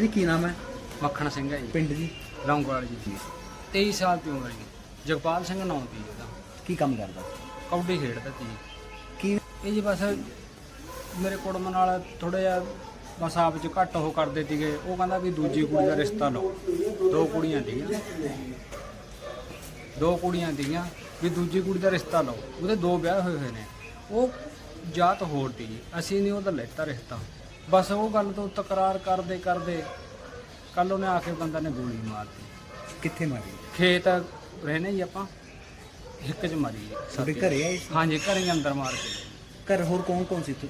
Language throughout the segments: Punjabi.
ਜੀ ਕੀ ਨਾਮ ਹੈ? ਮੱਖਣ ਸਿੰਘ ਹੈ ਜੀ। ਪਿੰਡ ਜੀ? ਲੌਂਗਵਾਲ ਜੀ। 23 ਸਾਲ ਦੀ ਉਮਰ ਜੀ। ਜਗਪਾਲ ਸਿੰਘ ਨਾਮ ਦੀ ਉਹਦਾ ਕੀ ਕੰਮ ਕਰਦਾ? ਕਬੱਡੀ ਖੇਡਦਾ ਸੀ ਕੀ? ਇਹ ਜੀ ਬਸ ਮੇਰੇ ਕੁੜਮ ਨਾਲ ਥੋੜਾ ਜਿਹਾ ਬਸ ਆਪ ਚ ਘੱਟ ਉਹ ਕਰਦੇ ਸੀਗੇ। ਉਹ ਕਹਿੰਦਾ ਵੀ ਦੂਜੀ ਕੁੜੀ ਦਾ ਰਿਸ਼ਤਾ ਲਓ। ਦੋ ਕੁੜੀਆਂ ਸੀਗੀਆਂ। ਦੋ ਕੁੜੀਆਂ ਸੀਗੀਆਂ ਵੀ ਦੂਜੀ ਕੁੜੀ ਦਾ ਰਿਸ਼ਤਾ ਲਓ। ਉਹਦੇ ਦੋ ਵਿਆਹ ਹੋਏ ਹੋਏ ਨੇ। ਉਹ ਜਾਤ ਹੋਰ ਸੀ ਅਸੀਂ ਨਹੀਂ ਉਹਦਾ ਲੈਤਾ ਰਿਸ਼ਤਾ। ਬਸ ਉਹ ਗੱਲ ਤੋਂ ਤਕਰਾਰ ਕਰਦੇ ਕਰਦੇ ਕੱਲ ਉਹਨੇ ਆ ਕੇ ਬੰਦਾ ਨੇ ਗੋਲੀ ਮਾਰਤੀ। ਕਿੱਥੇ ਮਾਰੀ? ਖੇਤ ਰਹਿਨੇ ਜੀ ਆਪਾਂ। ਹਿੱਕ ਚ ਮਾਰੀ। ਤੁਹਾਡੇ ਘਰੇ ਆਏ ਸੀ? ਹਾਂਜੀ ਘਰੇ ਹੀ ਅੰਦਰ ਮਾਰ ਕੇ। ਘਰ ਹੋਰ ਕੌਣ ਕੌਣ ਸੀ ਤੂੰ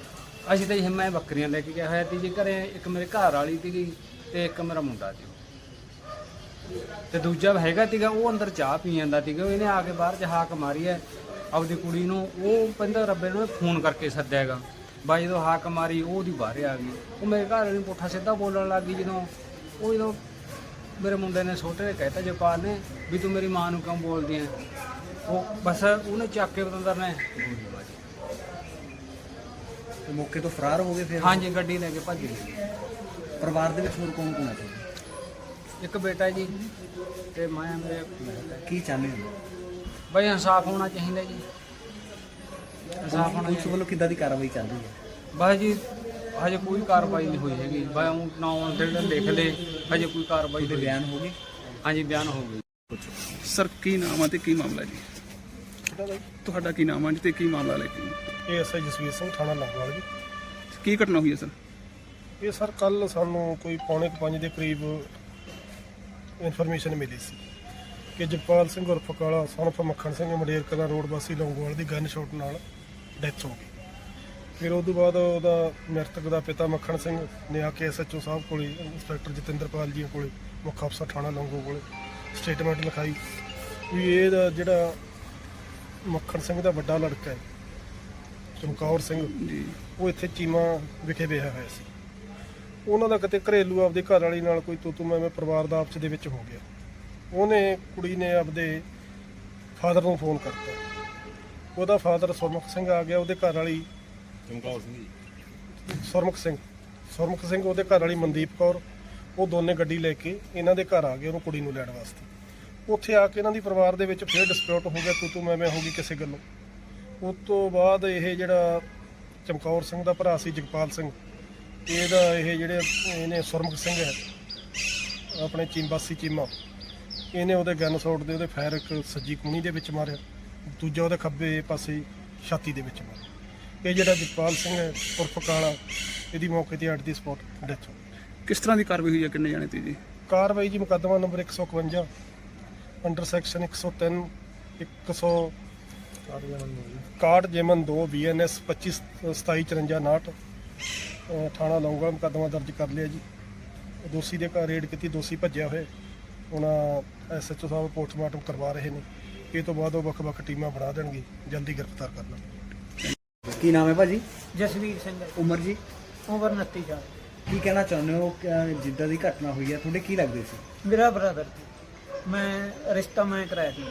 ਅਸੀਂ ਤਾਂ ਜੀ ਮੈਂ ਬੱਕਰੀਆਂ ਲੈ ਕੇ ਗਿਆ ਹੋਇਆ ਸੀ ਜੀ ਘਰੇ। ਇੱਕ ਮੇਰੇ ਘਰ ਵਾਲੀ ਸੀਗੀ ਤੇ ਇੱਕ ਮੇਰਾ ਮੁੰਡਾ ਸੀ। ਤੇ ਦੂਜਾ ਹੈਗਾ ਸੀਗਾ ਉਹ ਅੰਦਰ ਚਾਹ ਪੀ ਜਾਂਦਾ ਸੀਗਾ। ਇਹਨੇ ਆ ਕੇ ਬਾਹਰ ਚ ਹਾਕ ਮਾਰੀ ਹੈ। ਆਪਦੀ ਕੁੜੀ ਨੂੰ ਉਹ ਕਹਿੰਦਾ ਰੱਬੇ ਨੂੰ ਫੋਨ ਕਰਕੇ ਸੱਦਿਆਗਾ ਬਾਈ ਜਦੋਂ ਹਾਕ ਮਾਰੀ ਉਹ ਉਹਦੀ ਬਾਹਰ ਆ ਗਈ। ਉਹ ਮੇਰੇ ਘਰ ਵਾਲੇ ਨੂੰ ਪੁੱਠਾ ਸਿੱਧਾ ਬੋਲਣ ਲੱਗ ਗਈ ਜਦੋਂ। ਉਹ ਜਦੋਂ ਮੇਰੇ ਮੁੰਡੇ ਨੇ ਛੋਟੇ ਨੇ ਕਹਿਤਾ ਜਪਾਲ ਨੇ ਵੀ ਤੂੰ ਮੇਰੀ ਮਾਂ ਨੂੰ ਕਿਉਂ ਬੋਲਦੀ ਐ? ਉਹ ਬਸ ਉਹਨੇ ਚੱਕ ਕੇ ਬਤੰਦਰ ਨੇ ਗੋਲੀ ਮਾਰੀ ਤੇ ਮੌਕੇ ਤੋਂ ਫਰਾਰ ਹੋ ਗਏ ਫਿਰ? ਹਾਂਜੀ ਗੱਡੀ ਲੈ ਕੇ ਭੱਜ ਗਈ ਪਰਿਵਾਰ ਦੇ ਵਿੱਚ ਹੋਰ ਕੌਣ ਕੌਣ ਹੈ? ਇੱਕ ਬੇਟਾ ਜੀ ਤੇ ਮੈਂ ਮੇਰੇ। ਕੀ ਚਾਹੁੰਦੇ ਹੋ? ਬਈ ਇਨਸਾਫ ਹੋਣਾ ਚਾਹੀਦਾ ਜੀ। ਇਨਸਾਫ ਹੋਣਾ ਪੁਲਿਸ ਵੱਲੋਂ ਕਿੱਦਾਂ ਦੀ ਕਾਰਵਾਈ ਚੱਲ ਰਹੀ ਹੈ? ਬਸ ਜੀ ਹਜੇ ਕੋਈ ਕਾਰਵਾਈ ਨਹੀਂ ਹੋਈ ਹੈਗੀ। ਬਈ ਉਹ ਨਾਮ ਜਿਹੜੇ ਲਿਖ ਲੇ ਹਜੇ ਕੋਈ ਕਾਰਵਾਈ ਹੋਈ ਬਿਆਨ ਹੋ ਗਏ? ਹਾਂਜੀ ਬਿਆਨ ਹੋ ਗਈ ਸਰ ਕੀ ਨਾਮ ਆ ਤੇ ਕੀ ਮਾਮਲਾ ਜੀ? ਤੁਹਾਡਾ ਕੀ ਨਾਮ ਆ ਜੀ ਤੇ ਕੀ ਮਾਮਲਾ ਲੈ ਕੇ ਇਹ ਐਸਆਈ ਜਸਵੀਰ ਸਿੰਘ ਥਾਣਾ ਲਾਹੌਰ ਜੀ। ਕੀ ਘਟਨਾ ਹੋਈ ਹੈ ਸਰ? ਇਹ ਸਰ ਕੱਲ ਸਾਨੂੰ ਕੋਈ ਪੌਣੇ ਕੁ ਪੰਜ ਦੇ ਕਰੀਬ ਇਨਫੋਰਮੇਸ਼ਨ ਮਿਲੀ ਸੀ ਕਿ ਜਪਾਲ ਸਿੰਘ ਉਰਫ ਕਾਲਾ ਸਨਫ ਮੱਖਣ ਸਿੰਘ ਮੰਡੇਰ ਕਲਾ ਰੋਡ ਵਾਸੀ ਲੌਂਗੋਵਾਲ ਦੀ ਗਨ ਸ਼ਾਟ ਨਾਲ ਡੈਥ ਹੋ ਗਈ। ਫਿਰ ਉਸ ਤੋਂ ਬਾਅਦ ਉਹਦਾ ਮ੍ਰਿਤਕ ਦਾ ਪਿਤਾ ਮੱਖਣ ਸਿੰਘ ਨੇ ਆ ਕੇ ਐਸਐਚਓ ਸਾਹਿਬ ਕੋਲੇ ਇੰਸਪੈਕਟਰ ਜਤਿੰਦਰਪਾਲ ਜੀ ਕੋਲੇ ਮੁੱਖ ਅਫਸਰ ਥਾਣਾ ਲੌਂਗੋ ਕੋਲੇ ਸਟੇਟਮੈਂਟ ਲਿਖਾਈ ਵੀ ਇਹਦਾ ਜਿਹੜਾ ਮੱਖਣ ਸਿੰਘ ਦਾ ਵੱਡਾ ਲੜਕਾ ਹੈ ਚਮਕੌਰ ਸਿੰਘ ਜੀ। ਉਹ ਇੱਥੇ ਚੀਮਾ ਵਿਖੇ ਵਿਆਹਿਆ ਹੋਇਆ ਸੀ। ਉਹਨਾਂ ਦਾ ਕਿਤੇ ਘਰੇਲੂ ਆਪਦੇ ਘਰ ਵਾਲੀ ਨਾਲ ਕੋਈ ਤੂੰ ਤੂੰ ਮੈਂ ਮੈਂ ਪਰਿਵਾਰ ਦਾ ਆਪਸ ਦੇ ਵਿੱਚ ਹੋ ਗਿਆ। ਉਹਨੇ ਕੁੜੀ ਨੇ ਆਪਦੇ ਫਾਦਰ ਨੂੰ ਫੋਨ ਕਰਤਾ। ਉਹਦਾ ਫਾਦਰ ਸੁਰਮੁਖ ਸਿੰਘ ਆ ਗਿਆ ਉਹਦੇ ਘਰ ਵਾਲੀ ਚਮਕੌਰ ਸਿੰਘ ਸੁਰਮੁਖ ਸਿੰਘ। ਸੁਰਮੁਖ ਸਿੰਘ ਉਹਦੇ ਘਰ ਵਾਲੀ ਮਨਦੀਪ ਕੌਰ ਉਹ ਦੋਨੇ ਗੱਡੀ ਲੈ ਕੇ ਇਹਨਾਂ ਦੇ ਘਰ ਆ ਗਏ ਉਹਨੂੰ ਕੁੜੀ ਨੂੰ ਲੈਣ ਵਾਸਤੇ। ਉੱਥੇ ਆ ਕੇ ਇਹਨਾਂ ਦੀ ਪਰਿਵਾਰ ਦੇ ਵਿੱਚ ਫਿਰ ਡਿਸਪਿਊਟ ਹੋ ਗਿਆ ਤੂੰ ਤੂੰ ਮੈਂ ਮੈਂ ਹੋ ਗਈ ਕਿਸੇ ਗੱਲੋਂ। ਉਸ ਤੋਂ ਬਾਅਦ ਇਹ ਜਿਹੜਾ ਚਮਕੌਰ ਸਿੰਘ ਦਾ ਭਰਾ ਸੀ ਜਗਪਾਲ ਸਿੰਘ ਇਹਦਾ ਇਹ ਜਿਹੜੇ ਇਹਨੇ ਸੁਰਮੁਖ ਸਿੰਘ ਹੈ ਆਪਣੇ ਚੀਮਬਾਸੀ ਚੀਮਾ ਇਹਨੇ ਉਹਦੇ ਗਨ ਸ਼ਾਟ ਦੇ ਉਹਦੇ ਫਾਇਰ ਇੱਕ ਸੱਜੀ ਕੂਣੀ ਦੇ ਵਿੱਚ ਮਾਰਿਆ। ਦੂਜਾ ਉਹਦੇ ਖੱਬੇ ਪਾਸੇ ਛਾਤੀ ਦੇ ਵਿੱਚ ਮਾਰਿਆ। ਇਹ ਜਿਹੜਾ ਜਗਪਾਲ ਸਿੰਘ ਹੈ ਉਰਫ ਕਾਲਾ ਇਹਦੀ ਮੌਕੇ ਤੇ ਅੱਡ ਦੀ ਸਪੌਟ ਡੈਥ ਹੋ ਗਈ। ਕਿਸ ਤਰ੍ਹਾਂ ਦੀ ਕਾਰਵਾਈ ਹੋਈ ਹੈ? ਕਿੰਨੇ ਜਾਣੇ ਤੇ ਜੀ? ਕਾਰਵਾਈ ਜੀ ਮੁਕੱਦਮਾ ਨੰਬਰ 151 ਅੰਡਰ ਸੈਕਸ਼ਨ 103 100 ਕਾਰਡ ਜੇਮਨ 2 ਬੀਐਨਐਸ 25 2754 ਥਾਣਾ ਲੌਂਗਾ ਮੁਕੱਦਮਾ ਦਰਜ ਕਰ ਲਿਆ ਜੀ। ਦੋਸ਼ੀ ਦੇ ਘਰ ਰੇਡ ਕੀਤੀ ਦੋਸ਼ੀ ਭੱਜਿਆ ਹੋਇਆ। ਉਹਨਾਂ ਐਸਐਚਓ ਸਾਹਿਬ ਪੋਸਟਮਾਰਟਮ ਕਰਵਾ ਰਹੇ ਨੇ। ਇਹ ਤੋਂ ਬਾਅਦ ਉਹ ਵੱਖ-ਵੱਖ ਟੀਮਾਂ ਬਣਾ ਦੇਣਗੇ ਜਲਦੀ ਗ੍ਰਿਫਤਾਰ ਕਰਨਾ। ਕੀ ਨਾਮ ਹੈ ਭਾਜੀ? ਜਸਵੀਰ ਸਿੰਘ ਉਮਰ ਜੀ? ਉਮਰ 29 ਸਾਲ। ਕੀ ਕਹਿਣਾ ਚਾਹੁੰਦੇ ਹੋ ਕਿ ਜਿੱਦਾਂ ਦੀ ਘਟਨਾ ਹੋਈ ਹੈ ਤੁਹਾਡੇ ਕੀ ਲੱਗਦੇ ਸੀ? ਮੇਰਾ ਬ੍ਰਦਰ ਮੈਂ ਰਿਸ਼ਤਾ ਮੈਂ ਕਰਾਇਆ ਸੀ।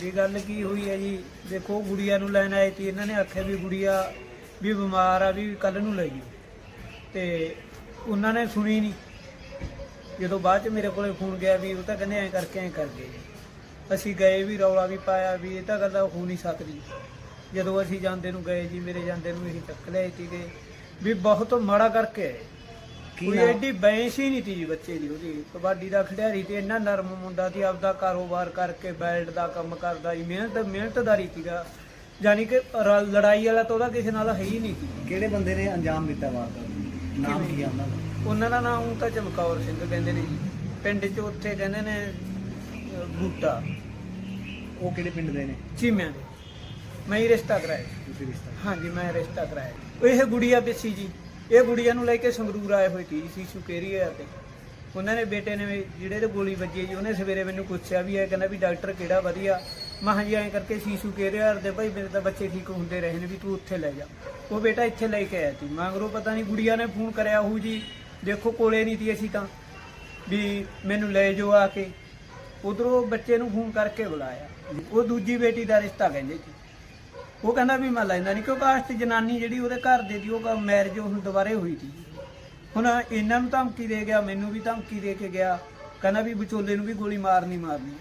ਵੀ ਗੱਲ ਕੀ ਹੋਈ ਹੈ ਜੀ ਦੇਖੋ ਗੁੜੀਆ ਨੂੰ ਲੈਣ ਆਏ ਸੀ ਇਹਨਾਂ ਨੇ ਆਖਿਆ ਵੀ ਗੁੜੀਆ ਵੀ ਬਿਮਾਰ ਆ ਵੀ ਕੱਲ ਨੂੰ ਲੈ ਜੀ ਤੇ ਉਹਨਾਂ ਨੇ ਸੁਣੀ ਨਹੀਂ। ਜਦੋਂ ਬਾਅਦ ਚ ਮੇਰੇ ਕੋਲੇ ਫੋਨ ਗਿਆ ਵੀ ਉਹ ਤਾਂ ਕਹਿੰਦੇ ਐਂ ਕਰਕੇ ਐਂ ਕਰ ਗਏ ਅਸੀਂ ਗਏ ਵੀ ਰੌਲਾ ਵੀ ਪਾਇਆ ਵੀ ਇਹ ਤਾਂ ਗੱਲ ਹੋ ਨਹੀਂ ਸਕਦੀ। ਜਦੋਂ ਅਸੀਂ ਜਾਂਦੇ ਨੂੰ ਗਏ ਜੀ ਮੇਰੇ ਜਾਂਦੇ ਨੂੰ ਅਸੀਂ ਚੱਕ ਲਿਆਏ ਸੀਗੇ। ਵੀ ਬਹੁਤ ਮਾੜਾ ਕਰਕੇ ਆਏ। ਕੋਈ ਨਾਮ- ਐਡੀ ਬੈਂਸ ਹੀ ਨਹੀਂ ਤੀ ਜੀ ਬੱਚੇ ਦੀ ਉਹਦੀ। ਕਬੱਡੀ ਦਾ ਖਿਡਾਰੀ ਤੇ ਇੰਨਾ ਨਰਮ ਮੁੰਡਾ ਸੀ ਆਪਦਾ ਕਾਰੋਬਾਰ ਕਰਕੇ ਬੈਲਟ ਦਾ ਕੰਮ ਕਰਦਾ ਜੀ ਮਿਹਨਤ ਮਿਹਨਤਦਾਰੀ ਸੀਗਾ। ਯਾਨੀ ਕਿ ਰ- ਲੜਾਈ ਵਾਲਾ ਤਾਂ ਉਹਦਾ ਕਿਸੇ ਨਾਲ ਹੈ ਹੀ ਨਹੀਂ ਸੀ। ਕਿਹੜੇ ਬੰਦੇ ਨੇ ਅੰਜਾਮ ਦਿੱਤਾ ਵਾਰਦਾਤ ਨੂੰ? ਨਾਮ ਕੀ ਹੈ ਉਹਨਾਂ ਦਾ? ਉਹਨਾਂ ਦਾ ਨਾਮ ਤਾਂ ਚਮਕੌਰ ਸਿੰਘ ਕਹਿੰਦੇ ਨੇ ਜੀ। ਪਿੰਡ 'ਚ ਉੱਥੇ ਕਹਿੰਦੇ ਨੇ ਅਹ, ਬੂਟਾ। ਉਹ ਕਿਹੜੇ ਪਿੰਡ ਦੇ ਨੇ? ਚੀਮਿਆਂ ਦੇ। ਮੈਂ ਹੀ ਰਿਸ਼ਤਾ ਕਰਾਇਆ। ਤੁਸੀਂ ਰਿਸ਼ਤਾ ਹਾਂਜੀ ਮੈਂ ਰਿਸ਼ਤਾ ਕਰਾਇਆ। ਇਹ ਗੁੜੀਆ ਪਿੱਛੀ ਜੀ ਇਹ ਗੁੜੀਆ ਨੂੰ ਲੈ ਕੇ ਸੰਗਰੂਰ ਆਏ ਹੋਏ ਸੀ ਸੀ ਸੁਕੇਰੀਆ ਤੇ। ਉਹਨਾਂ ਨੇ ਬੇਟੇ ਨੇ ਵੀ ਜਿਹੜੇ ਤੇ ਗੋਲੀ ਵੱਜੀ ਹੈ ਜੀ ਉਹਨੇ ਸਵੇਰੇ ਮੈਨੂੰ ਪੁੱਛਿਆ ਵੀ ਇਹ ਕਹਿੰਦਾ ਵੀ ਡਾਕਟਰ ਕਿਹੜਾ ਵਧੀਆ। ਮੈਂ ਕਿਹਾ ਜੀ ਐਂ ਕਰਕੇ ਸੀਸੂ ਕੇਰੀਆ ਦੇ ਭਾਈ ਮੇਰੇ ਤਾਂ ਬੱਚੇ ਠੀਕ ਹੁੰਦੇ ਰਹੇ ਨੇ ਵੀ ਤੂੰ ਉੱਥੇ ਲੈ ਜਾ। ਉਹ ਬੇਟਾ ਇੱਥੇ ਲੈ ਕੇ ਆਇਆ ਸੀ। ਮਗਰੋਂ ਪਤਾ ਨਹੀਂ ਗੁੜੀਆ ਨੇ ਫੋਨ ਕਰਿਆ ਹੋਊ ਜੀ ਦੇਖੋ ਕੋਲੇ ਨਹੀਂ ਸੀ ਅਸੀਂ ਤਾਂ। ਵੀ ਮੈਨੂੰ ਲੈ ਜਾਓ ਆ ਕੇ। ਉਧਰੋਂ ਬੱਚੇ ਨੂੰ ਫੋਨ ਕਰਕੇ ਬੁਲਾਇਆ। ਉਹ ਦੂਜੀ ਬੇਟੀ ਦਾ ਰਿਸ਼ਤਾ ਕਹਿੰਦੇ ਸੀ। ਉਹ ਕਹਿੰਦਾ ਵੀ ਮੈਂ ਲੈਂਦਾ ਨਹੀਂ ਕਿਉਂਕਿ ਕਾਸਟ ਜਨਾਨੀ ਜਿਹੜੀ ਉਹਦੇ ਘਰ ਦੇ ਦੀ, ਉਹ ਮੈਰਿਜ ਹੁਣ ਦੁਬਾਰੇ ਹੋਈ ਸੀ। ਹੁਣ ਇਹਨਾਂ ਨੂੰ ਧਮਕੀ ਦੇ ਗਿਆ, ਮੈਨੂੰ ਵੀ ਧਮਕੀ ਦੇ ਕੇ ਗਿਆ। ਕਹਿੰਦਾ ਵੀ ਵਿਚੋਲੇ ਨੂੰ ਵੀ ਗੋਲੀ ਮਾਰਨੀ ਮਾਰਨੀ।